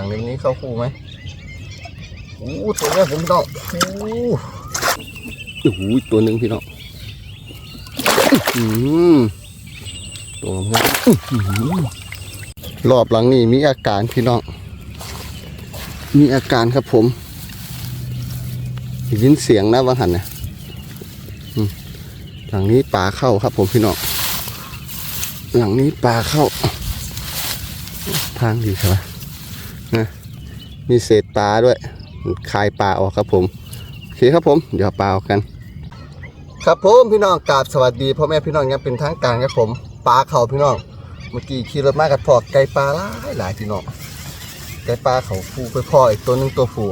ังเล็กนี้เข้าคู่ไหมโอ้ตัวนี้ผมพี่น้องโอ้โอ้โหตัวหนึ่งพี่น้องอื้อหือตัวงามอื้รอบหลังนี้มีอาการพี่น้อง มีอาการครับผมยินเสียงนะวังหันนะหลังนี้ปลาเข้าครับผมพี่น้อง หลังนี้ปลาเข้า ทางดีครับ นะมีเศษปลาด้วยคายปลาออกครับผมโอเคครับผม เดี๋ยวปลาออกกัน ครับผมพี่น้องกราบสวัสดีพ่อแม่พี่น้องยังเป็นทางการครับผมปลาเข่าพี่น้อง เมื่อกี้ขี่รถมากับพอไก่ปลาหลายหลายพี่น้องไก่ปลาเขาฟูไปพ่ออีกตัวหนึงตัวฟู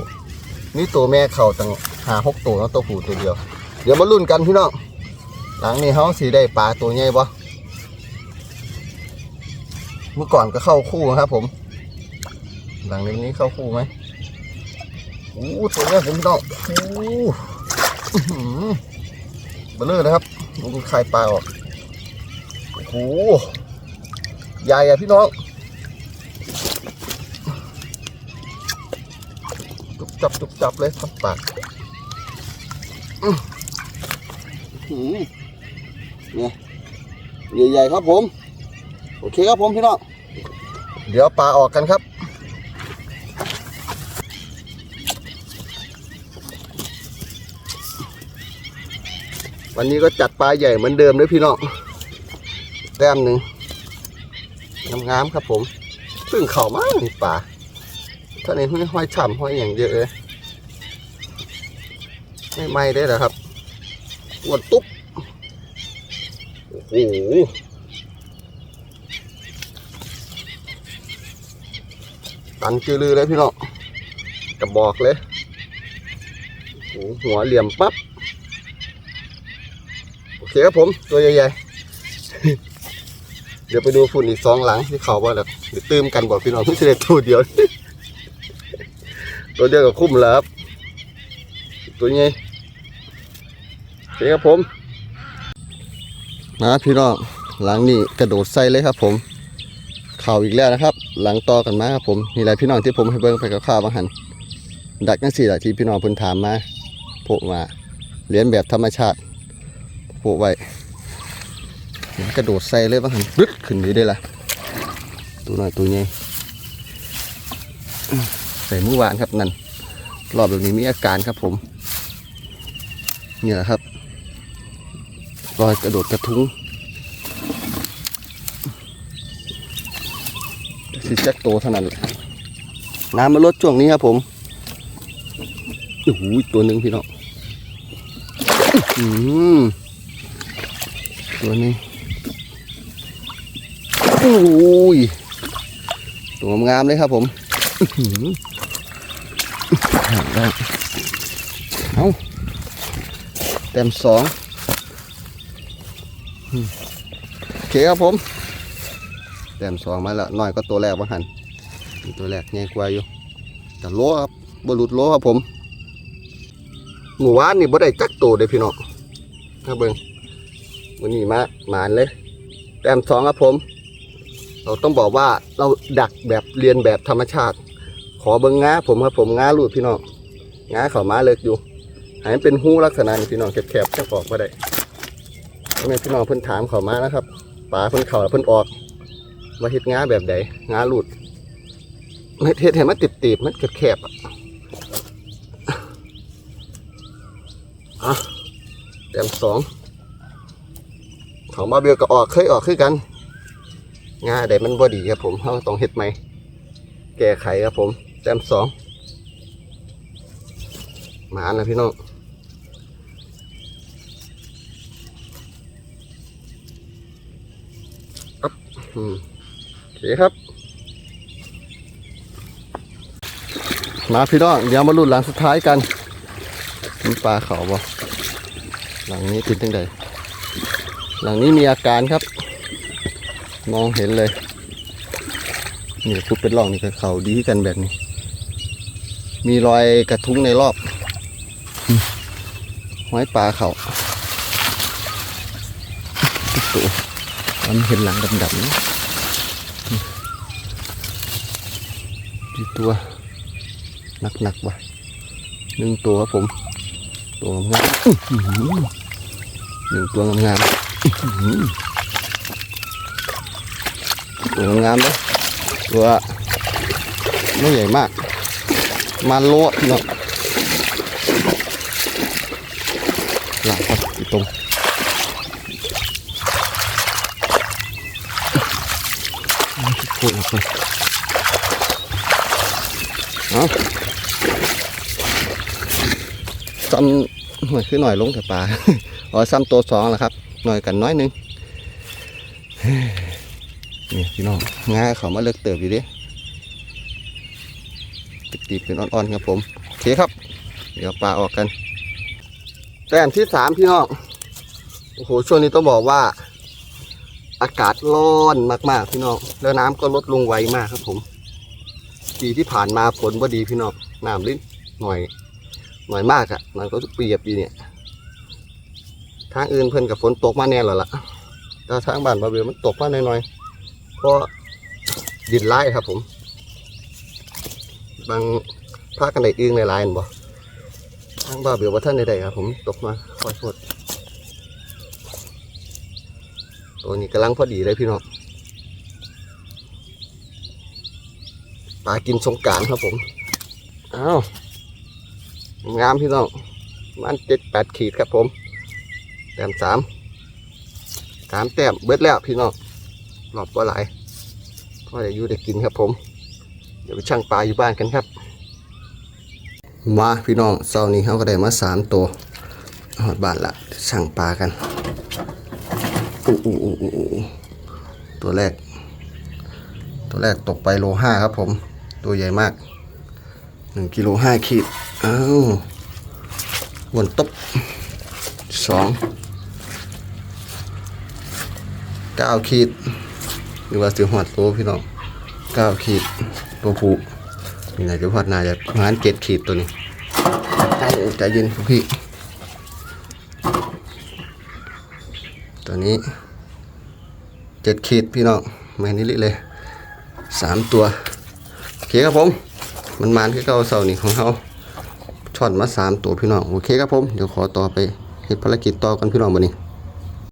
นี่ตัวแม่เขาตั้งหาหกตัวแล้วตัวฟูตัวเดียว เดี๋ยวมาลุ้นกันพี่น้องหลังนี้เขาสีได้ปลาตัวใหญ่ปะเมื่อก่อนก็เข้าคู่ครับผม หลังเล็กนี้เข้าคู่ไหมโอ้ตัวเนี้ยผมพี่น้องโอ้อื้อหือเบลเลอร์นะครับดูคายปลาออกโอ้โหใหญ่อะพี่น้องจุบจับจุบจับเลยครับปากอื้อหือเนี่ยใหญ่ๆครับผม โอเคครับผมพี่น้อง เดี๋ยวปลาออกกันครับ วันนี้ก็จัดปลาใหญ่เหมือนเดิมเลยพี่น้องแต้มหนึ่งงามๆครับผมเพิ่งเข่ามากนี่ปลาท่านี้ห้อยฉ่ำห้อยอย่างเยอะเลยไม่ไหม้ได้เหรอครับอ้วนตุ๊บโอ้โหตันจือลือเลยพี่น้องกระบอกเลยหัวเหลี่ยมปั๊บ เคครับผมตัวใหญ่ๆ เดี๋ยวไปดูฝุ่นอีกสองหลังที่เขาว่าแบบตื้มกันบอกพี่น้องไม่ใช่ได้ตัวเดียว ตัวเดียวกับคุ้มแล้วครับตัวใหญ่โอเคครับผมมาพี่น้องหลังนี้กระโดดใส่เลยครับผม เข่าอีกแล้วนะครับ หลังต่อกันมาครับผมนี่แหละพี่น้องที่ผมให้เบิ้งไปกับข้าวบางหันดักนั่นสี่แหละที่พี่น้องเพิ่นถามมาโผล่มาเรียนแบบธรรมชาติ โผล่ไว้กระโดดใส่เลยบางหันปึ๊ดขึ้นอยู่ได้ละตัวน้อยตัวใหญ่ใส่มือหวานครับนั่นรอบแบบนี้มีอาการครับผมเนี่แหละครับรอยกระโดดกระทุ้งสิจักโตเท่านั้นน้ำมันลดช่วงนี้ครับผมโอ้โหตัวหนึ่งพี่น้องอืม ตัวนี้โอ้ยตัวงามๆเลยครับผมอื้อหือได้เอาเต็มสองอืมโอเคครับผมแต้มสองมาแล้วน้อยก็ตัวแรกบ้างหันตัวแรกใหญ่กว่าอยู่แต่โลครับบรุษโลครับผมหมู่วานนี่บ่ได้จักตัวเด้อพี่น้องถ้าเบิ่ง วันนี้มาหมานเลยแต้มสองครับผม เราต้องบอกว่าเราดักแบบเรียนแบบธรรมชาติ ขอเบิ่งง้าผมครับผมง้าลูดพี่น้องง้าเขามาเลิกอยู่ห้มันเป็นหู้ลักษณะพี่น้องแคบๆจะออกมาได้ทำไมพี่น้องเพิ่นถามเขามานะครับปลาเพิ่นเข่าเพิ่นออกว่าเฮ็ดงาแบบใดงาหลุดเฮ็ดเฮ็ดให้มันติบติบๆมันแคบๆอะอะแต้มสอง ของมาเบียก็ออกเคยออกคือกันงาใดมันบ่ดีครับผมเราต้องเฮ็ดใหม่ แก้ไขครับผมแต้มสองหมานะพี่น้องอัพอืมโอเคครับ มาพี่น้องเดี๋ยวมาลุ้นหลังสุดท้ายกันมีปลาเขาบ่หลังนี้ติดตั้งใด หลังนี้มีอาการครับ มองเห็นเลยนี่คุดเป็นร่องนี่เขาดีกันแบบนี้ มีรอยกระทุ้งในรอบอืมห้อยปลาเขาตัวมันเห็นหลังดำๆนี่กี่ตัวหนักๆวะหนึ่งตัวครับผม ตัวงามหนึ่งตัวงาม ตัวงามเลยตัวไม่ใหญ่มาก มาโลพี่น้องหลักครับอีตรงพูดออกไปเอาซ้ำหน่อยคือหน่อยลงแต่ปลาอ๋อซ้ำตัวสองแล้วครับ หน่อยกันน้อยนึงนี่พี่น้องง่ายเขามาเลิกเติบอยู่ดิตีบเป็นอ่อนๆครับผมโอเคครับ เดี๋ยวปลาออกกันแต้มที่สามพี่น้องโอ้โหช่วงนี้ต้องบอกว่า อากาศร้อนมากๆพี่น้องแล้วน้ำก็ลดลงไวมากครับผมปีที่ผ่านมาฝนว่าดีพี่น้องน้ำลิ้นหน่อย หน่อยมากอะ่ะมันก็ทุกปีอะปีเนี่ย ทางอื่นเพิ่นกับฝนตกมาแน่แล้วล่ะแต่ทางบ้านบาเบลมันตกมาหน่อยๆเพราะดินไล่ครับผม บางภาคกันได้อึ้งในลายนั่นบ่ทางบาเบียวว่าท่านใดๆครับผมตกมาขอโทษตัวนี้กำลังพอดีเลยพี่น้องปลากินสงการครับผมอ้าวงามพี่น้องมันเจ็ดแปดขีดครับผม แต้มสามสามแต้มเบิดแล้วพี่น้องหลอบว่าหลายพอได้อยู่ได้กินครับผม เดี๋ยวไปช่างปลาอยู่บ้านกันครับ มาพี่น้องเสาร์นี้เขาก็ได้มาสามตัวหอดบ้านละช่างปลากันอู้อู้อู้อู้อู้ตัวแรก ตัวแรกตกไปโลห้าครับผม ตัวใหญ่มากหนึ่งกิโลห้าขีดอ้าววนตบสอง เก้าขีดหรือว่าสิหอดโตพี่น้องเก้าขีดตัวผู้นี่นายจะพัดนาจะงานเจ็ดขีดตัวนี้ใจเย็นพี่ตัวนี้เจ็ดขีดพี่น้องแม่นิลิเลยสามตัวโอเคครับผม มันมานคือเก่าเสานี่ของเขาช่อนมาสามตัวพี่น้องโอเคครับผม เดี๋ยวขอต่อไปเฮ็ดภารกิจต่อกันพี่น้องวันนี้